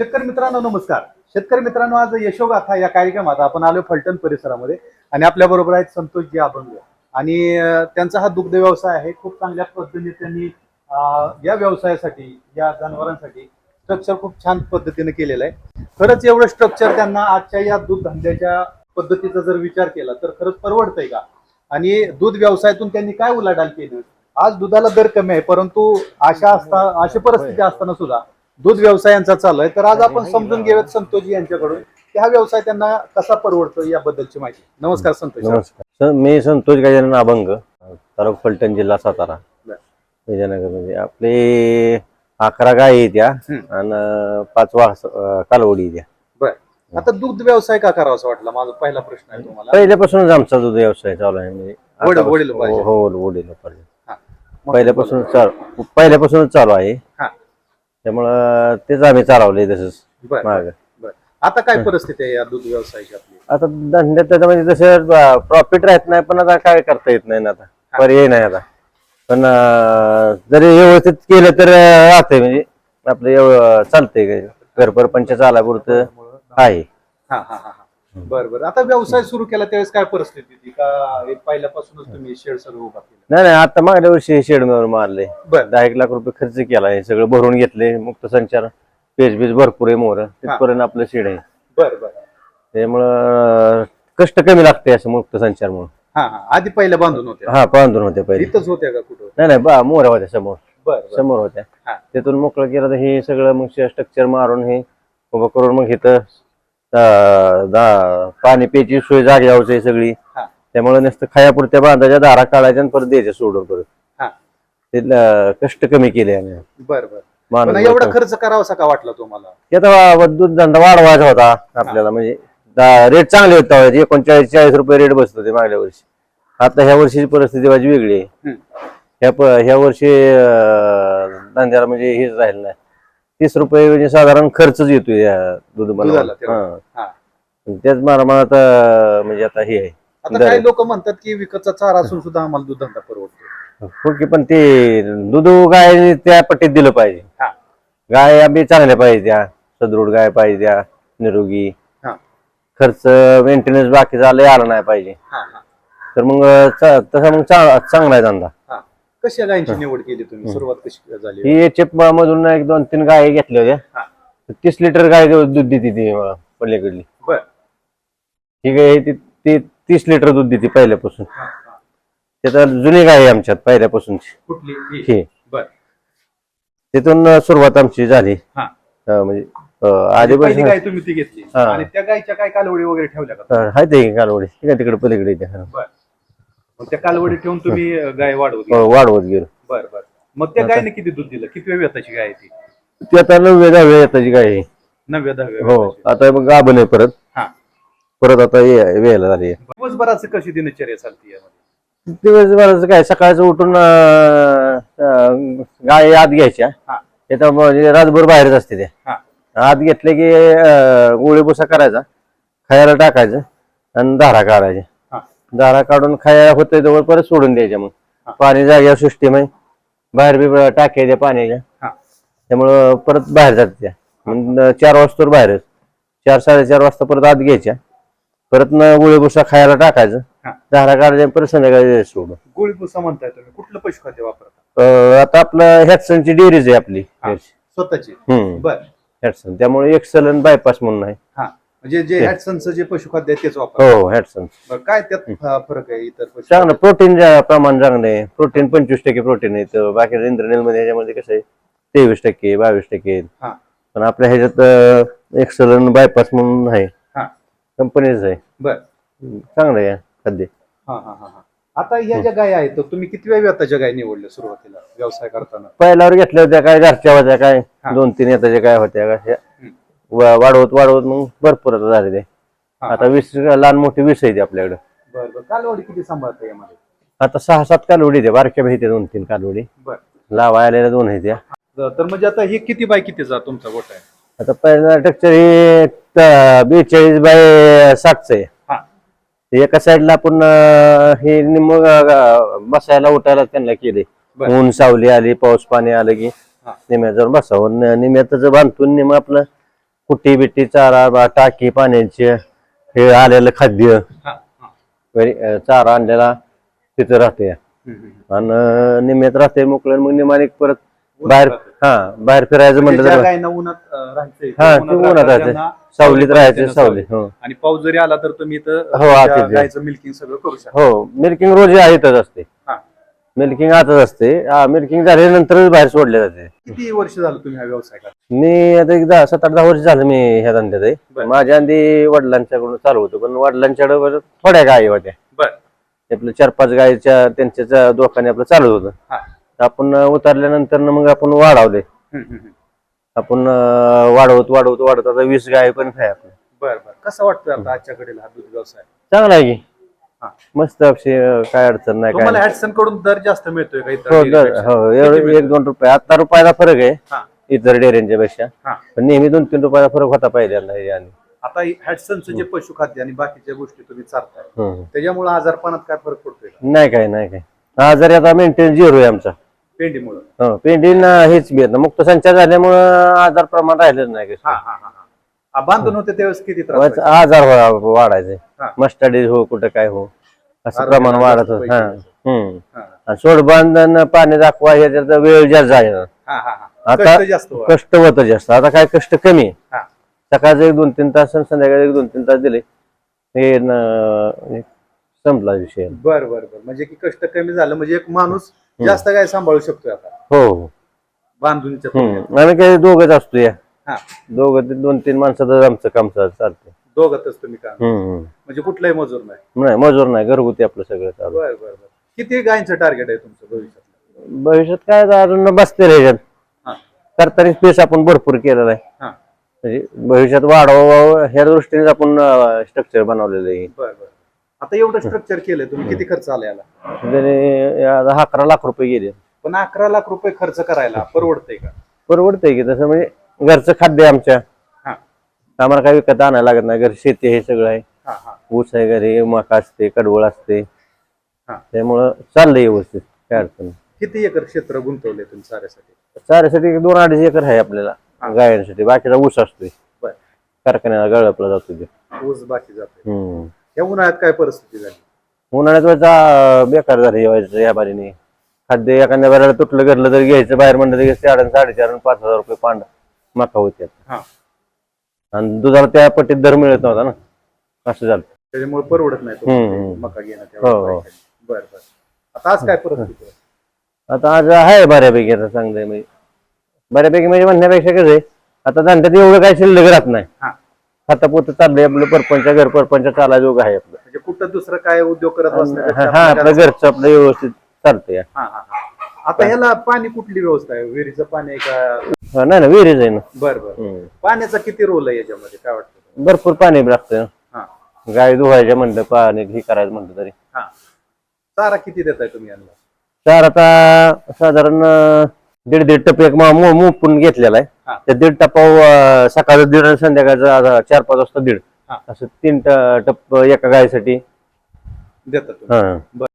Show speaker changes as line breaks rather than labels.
शेतकरी मित्रांनो नमस्कार. शेतकरी मित्रांनो आज यशोगाथा या कार्यक्रमात आपण आलो फलटण परिसरामध्ये आणि आपल्या बरोबर आहेत संतोषजी अभंग. आणि त्यांचा हा दुग्ध व्यवसाय आहे. खूप चांगल्या पद्धतीने त्यांनी या व्यवसायासाठी या जनावरांसाठी स्ट्रक्चर खूप छान पद्धतीने केलेलं आहे. खरंच एवढं स्ट्रक्चर त्यांना आजच्या या दूध धंद्याच्या पद्धतीचा जर विचार केला तर खरंच परवडतंय का? आणि दूध व्यवसायातून त्यांनी काय उलाढाल केली? आज दुधाला दर कमी आहे परंतु अशा असता अशी परिस्थिती असताना सुद्धा दूध व्यवसायांचा चालू आहे तर आज आपण समजून घेऊयात संतोषजी यांच्याकडून की हा व्यवसाय त्यांना कसा परवडतो याबद्दलची माहिती. नमस्कार संतोष
नमस्कार. सर मी संतोष गजानन अभंग तालुका फलटण जिल्हा सातारा. विजयनगरमध्ये आपले अकरा गाय त्या
हम्म.
आणि पाच वास कालवडी
बर. आता दूध व्यवसाय का करावा असं वाटलं? माझा पहिला प्रश्न आहे तुम्हाला.
पहिल्यापासूनच आमचा दूध व्यवसाय चालू आहे. म्हणजे
वडील-.
हो हो पहिल्यापासून चालू पहिल्यापासूनच चालू आहे. त्यामुळं तेच आम्ही चालवले तसंच
बर
माग.
आता काय परिस्थिती आहे या दूध व्यवसायाची आपली?
आता धंद्यात त्याचं म्हणजे तसं प्रॉफिट राहत नाही पण आता काय करता येत नाही ना आता. पर्याय नाही आता. पण अं, जरी व्यवस्थित केलं तर अं, राहतंय म्हणजे आपलं एव- चालतंय. काय घरपर पंच चालापुरतं आहे.
हा हा हा हा. बर बर. आता व्यवसाय सुरू केला त्यावेळेस काय परिस्थिती होती? का हे पहिल्यापासूनच तुम्ही शेड सगळं उभा केलं?
नाही नाही आता मागल्या वर्षी शेडमेवर मारले.
बर.
दहा एक लाख रुपये खर्च केला आहे सगळं भरून घेतले. मुक्त संचार पेज बीज भरपूर आहे मोर तिथपर्यंत आपलं शेड आहे.
बर बर.
त्यामुळं अं, कष्ट कमी लागते असं मुक्त संचार म्हणून.
हा हा. आधी पहिल्या बांधून होत्या.
हा बांधून होते पहिले
इथंच होत्या का कुठं?
नाही नाही बा मोर होत्या समोर.
बर बर.
समोर होत्या.
हा.
तिथून मोकळं केलं तर हे सगळं मग स्ट्रक्चर मारून हे उभं करून मग इथं दा- पाणी प्यायची सोय जाग्यावरच आहे सगळी.
हा.
त्यामुळे नुसतं खायापुरत्या बांधाच्या दारा काढायच्या आणि परत द्यायच्या सोडून परत.
हा.
ते ल- कष्ट कमी केले आम्ही.
बर बर. एवढा खर्च करावासा का वाटला तुम्हाला?
ते आता वा- दूध धंदा वाढवायचा होता आपल्याला म्हणजे रेट चांगले होते एकोणचाळीस चाळीस रुपये रेट बसत होते मागल्या वर्षी. आता ह्या वर्षीची परिस्थिती माझी वेगळी आहे.
हम्म.
ह्या प- ह्या वर्षी अं, धंद्याला म्हणजे हेच राहिलं नाही. तीस रुपये म्हणजे साधारण खर्चच येतोय या दूध
दुधाला
बनवायला.
हा.
हा. त्याच मला मला आता म्हणजे आता हे आहे.
आता काही. लोक म्हणतात की विकतचा चारा असून सुद्धा आम्हाला दूध धंदा परवडतो
हो की पण ते दूध गाय त्या पट्टीत दिलं पाहिजे.
हा.
गाय आम्ही चांगल्या पाहिजे त्या सदृढ गाय पाहिजे त्या निरोगी.
हा.
खर्च मेंटेनन्स बाकीचा लय आला नाही पाहिजे.
हा हा.
तर मग चा- तसा मग चा- चांगला आहे धंदा.
हा. कशा गायींची निवड केली तुम्ही? सुरुवात कशी झाली?
ही मधून एक दोन तीन गाय घेतल्या होत्या. तीस लिटर गाय दूध देते ती अं, पलीकडली.
बर.
ही गाय ती ती तीस लिटर दूध देते पहिल्यापासून. त्याचा जुनी गाय आहे आमच्यात
कुठली? बर.
तिथून सुरुवात आमची झाली. म्हणजे
गाय तुम्ही ती घेतली. आणि त्या गायच्या काय कालवडी वगैरे ठेवल्या का
आहे ते कालवडी. तिकडे पलीकडे
मग त्या कालवडी ठेवून तुम्ही गाय वाढवत
हो, वाढवत गेलो.
बर बर. मग त्या गायने किती दूध दिलं? किती वेळ व्यताची गाय आहे ती?
ती आता नवव्या दहाव्या येताची गाय आहे.
नवव्या दहाव्या
हो
व्यताची.
आता मग गाभण आहे परत.
हा.
परत आता ये- वेळेला झाली आहे.
दिवसभराचं कशी दिनचर्या चालती यामध्ये?
दिवसभराचं काय सकाळचं उठून अं, अं, गाय आत घ्यायच्या.
हा.
म्हणजे रातभर बाहेरच असते त्या
हा.
आत घेतले की अं, गोळी भुसा करायचा खायला टाकायचं आणि धारा काढायच्या. धारा काढून खायला होतंय जवळ परत सोडून द्यायच्या. मग. पाणी जाग्यावर सिस्टीम आहे. बाहेर बी टाकायच्या पाण्याच्या त्यामुळं परत बाहेर जातात त्या. मग चार वाजता बाहेरच. चार साडेचार वाजता परत आत घ्यायच्या. परत न गोळी भुसा खायला टाकायचं. धारा काढायच्या परत संध्याकाळी सोडून.
गोळी पुसा म्हणताय तुम्ही. कुठलं पशुखाद्य वापरता?
आता आपलं हॅटसनची डेअरीज आहे आपली.
स्वतःची?
हम्म.
बर.
हॅटसन त्यामुळे एक्सलन बायपास म्हणून आहे.
म्हणजे जे हॅटसनचं जे पशुखाद्य आहे तेच वापर
हो हॅटसन
बरं, काय त्यात फरक आहे इतर पशु
चांगलं प्रोटीन प्रमाण चांगलं आहे. प्रोटीन पंचवीस टक्के प्रोटीन आहे. तर बाकी इंद्रनेल मध्ये ह्याच्यामध्ये कसं आहे? तेवीस टक्के बावीस टक्के.
हा.
पण आपल्या ह्याच्यात एक्सलन बायपास म्हणून आहे.
हा.
कंपनीच आहे.
बर.
चांगलं आहे खाद्य.
हा हा हा हा. आता ह्या ज्या गाय आहेत तर तुम्ही किती वेळ व्यताच्या गाय निवडल्या सुरुवातीला व्यवसाय करताना?
पहिल्यावर घेतल्या होत्या काय घरच्या होत्या काय?
हा.
दोन तीन येताच्या काय होत्या काय ह्या. वा- वाढवत वाढवत मग भरपूर आता झाले ते.
हा,
आता वीस लहान मोठी वीस आहे ती आपल्याकडे.
बर बर. कालवडी किती सांभाळता यामध्ये?
आता सहा सात कालवडी त्या बारक्या भाई दोन तीन कालवडी.
बर.
लावा आलेल्या दोन आहेत त्या.
तर म्हणजे आता हे किती बाय कितीचा तुमचा गोट आहे?
आता पहिला स्ट्रक्चर हे त- बेचाळीस बाय साठचं आहे.
हा.
ते एका साईडला आपण अं, हे अं, बसायला उठायला त्यांना केले
बर.
ऊन सावली आली पाऊस पाणी आलं की
हा.
निम्याजवळ बसावं. न- निम्यातच बांधून निम आपलं कुट्टी बिट्टी चारा बा- टाकी पाण्याची हे आलेलं खाद्य. चारा आणलेला तिथं राहते. आणि निम्यात राहते मोकळं मग निमानिक परत बाहेर हा बाहेर फिरायचं म्हणलं तर हा ते
उन्हात त्यांना
सावलीत राहायचं सावली हो.
आणि पाऊस जरी आला तर तुम्ही इथं
हो,
मिल्किंग सगळं करू शकता.
हो मिल्किंग रोज आहेतच असते.
हा.
मिल्किंग आतच असते. मिल्किंग झाल्यानंतरच बाहेर सोडले जाते.
किती वर्ष झालं तुम्ही हा व्यवसाय करता
मी आता एक दहा सात आठ दहा वर्ष झालं मी ह्या धंद्यात आहे.
बरं.
माझ्या आधी वडिलांच्याकडून चालू होतो पण वडिलांच्याकडे बरं थोड्या गायी होत्या.
बर.
आपलं चार पाच गायीच्या त्यांच्या दोकाने आपलं चालू होतं.
हा.
तर आपण उतरल्यानंतर मग आपण वाढवले. आपण अं, वाढवत वाढवत वाढवत आता वीस गाय पण आहे आपल्या
बर बर. कसं वाटतं आता आजच्या घडीला हा दूध व्यवसाय?
चांगला आहे की.
हा.
मस्त अक्षय काय अडचण नाही काय
तुम्हाला
नाही.
हॅडसनकडून दर जास्त मिळतोय का इतर
हो दर-? हो एवढं? एक दोन रुपये आता रुपयाला फरक आहे
हा
इतर डेअरींच्या पेक्षा
हा
पण नेहमी दोन तीन रुपयाला फरक होता पहिल्यांदा हे आणि
आता हॅडसनचं जे पशुखाद्य आणि बाकीच्या गोष्टी तुम्ही चालताय
हम्म.
त्याच्यामुळे आजारपणात काय फरक पडतोय का
नाही काय नाही काय हा जरी आता मेंटेन झिरो आहे आमचा
पेंडीमुळे
हो पेंडीन हेच बी आता मुक्त संचार झाल्यामुळं आजार प्रमाण राहिलेलं नाही
हा. हा हा हा. बांधून होते त्यावेळेस किती त्रास व्हायचा?
आजार वा- वाढायचे.
हा.
मस्टडी हो कुठं काय हो. असं
आरोग्याला
प्रमाण वाढत होत. हा. हम्म.
हा.
आणि सोडबांधन पाणी दाखवा ह्याच्यात वेळ जास्त
हा हा हा.
आता
कष्ट जास्त व्हा.
कष्ट होत जास्त. आता काय कष्ट कमी आहे.
हा.
सकाळचं एक दोन तीन तास आणि संध्याकाळी एक दोन तीन तास दिले. हे न- संपला विषय.
बर बर बर. म्हणजे की कष्ट कमी झालं म्हणजे एक माणूस जास्त काय सांभाळू शकतोय आता.
हो हो.
बांधूनच्या.
हम्म. आम्ही काही दोघच असतो या
हा.
दोघं ते दोन तीन माणसातच आमचं काम चाल- चालतंय.
दोघतच तुम्ही काम.
हम्म.
म्हणजे कुठलाही मजूर नाही.
नाही मजूर नाही. घरगुती आपलं सगळं चालू.
बर बर बर. किती गायींचं टार्गेट आहे तुमचं भविष्यात
भविष्यात काय आता अजून बसते रे ह्याच्यात.
हा.
करताना स्पेस आपण भरपूर केलेला आहे.
हा.
म्हणजे भविष्यात वाढवावं ह्या दृष्टीने आपण स्ट्रक्चर बनवलेलं आहे.
बर बर. आता एवढं स्ट्रक्चर केलंय तुम्ही किती खर्च आला याला?
त्याने आता अकरा लाख रुपये गेले.
पण अकरा लाख रुपये खर्च करायला परवडतंय का?
परवडतंय की तसं म्हणजे घरचं खाद्य आहे आमच्या.
हा.
आम्हाला काही विकत आणायला लागत नाही. घरी शेती हे सगळं आहे.
हा हा.
ऊस आहे घरी मका असते कडवळ असते.
हा.
त्यामुळं चाललंय व्यवस्थित. काय अडचण नाही.
किती एकर क्षेत्र गुंतवले तुम्ही साऱ्यासाठी
चाऱ्यासाठी एक दोन अडीच एकर आहे आपल्याला. गायांसाठी. बाकीचा ऊस असतोय.
बर.
कारखान्याला गळपला जातो ते.
ऊस बाकी जाते
हम्म.
या उन्हाळ्यात काय परिस्थिती झाली?
उन्हाळ्यात व्हायचा बेकार झालं या व्हायचं या बारीने. खाद्य एखाद्या बारीला तुटलं घरलं तर घ्यायचं बाहेर म्हणलं तर आणि साडेचार आणि पाच हजार रुपये पांड. मका होत्या
हा.
आणि दुधाला त्या पट्टीत दर मिळत नव्हता ना. असं झालं.
त्याच्यामुळे परवडत नाही
हम्म,
तो
हम्म.
मका घेणं
हो, हो.
बर बर. आता आज काय परिस्थिती आहे?
आता आज आहे बऱ्यापैकी आता चांगलं आहे. म्हणजे बऱ्यापैकी म्हणजे म्हणण्यापेक्षा कसं आहे आता धंद्यात एवढं काही शिल्लक राहत नाही.
हा.
खाता पोत चाललंय आपलं परपंच घर परपंच उभं आहे आपलं.
म्हणजे कुठं दुसरं काय उद्योग करत बसण्यापेक्षा
हा हा,
आपल्या
आपलं घरचं आपलं व्यवस्थित चालतंय.
हा, हा, हा. आता ह्याला पाणी कुठली व्यवस्था आहे? विहिरीचं पाणी आहे का?
हा, नाही ना विहिरीच आहे ना.
बर बर.
हम्म.
पाण्याचा किती रोल आहे याच्यामध्ये? काय वाटतं
भरपूर पाणी लागतं.
हा.
गाय धुवायच्या म्हणलं पाणी हे करायचं म्हणलं तरी.
हा. चारा किती देताय तुम्ही यांना?
चार आता साधारण अं, दीड दीड टप एक मोपून घेतलेला आहे. त्या दीड टप्पा सकाळचं दीड आणि संध्याकाळचं आता चार पाच वाजता दीड.
हा.
असं तीन ट- टप एका गायसाठी.
देता तुम्ही.
हा.